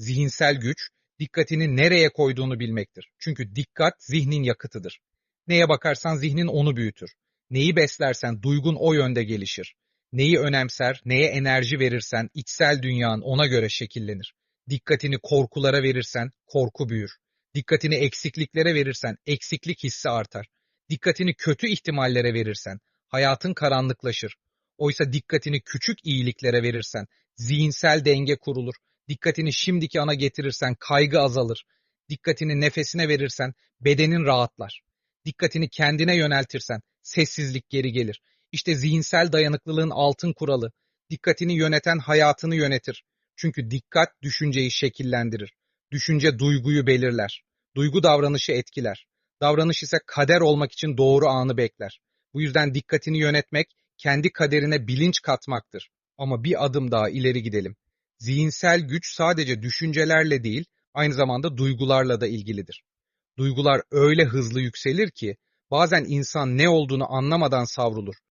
Zihinsel güç, dikkatini nereye koyduğunu bilmektir. Çünkü dikkat zihnin yakıtıdır. Neye bakarsan zihnin onu büyütür. Neyi beslersen duygun o yönde gelişir. Neyi önemser, neye enerji verirsen içsel dünyan ona göre şekillenir. Dikkatini korkulara verirsen korku büyür. Dikkatini eksikliklere verirsen eksiklik hissi artar. Dikkatini kötü ihtimallere verirsen hayatın karanlıklaşır. Oysa dikkatini küçük iyiliklere verirsen zihinsel denge kurulur. Dikkatini şimdiki ana getirirsen kaygı azalır. Dikkatini nefesine verirsen bedenin rahatlar. Dikkatini kendine yöneltirsen sessizlik geri gelir. İşte zihinsel dayanıklılığın altın kuralı. Dikkatini yöneten hayatını yönetir. Çünkü dikkat düşünceyi şekillendirir. Düşünce duyguyu belirler. Duygu davranışı etkiler. Davranış ise kader olmak için doğru anı bekler. Bu yüzden dikkatini yönetmek kendi kaderine bilinç katmaktır. Ama bir adım daha ileri gidelim. Zihinsel güç sadece düşüncelerle değil, aynı zamanda duygularla da ilgilidir. Duygular öyle hızlı yükselir ki bazen insan ne olduğunu anlamadan savrulur.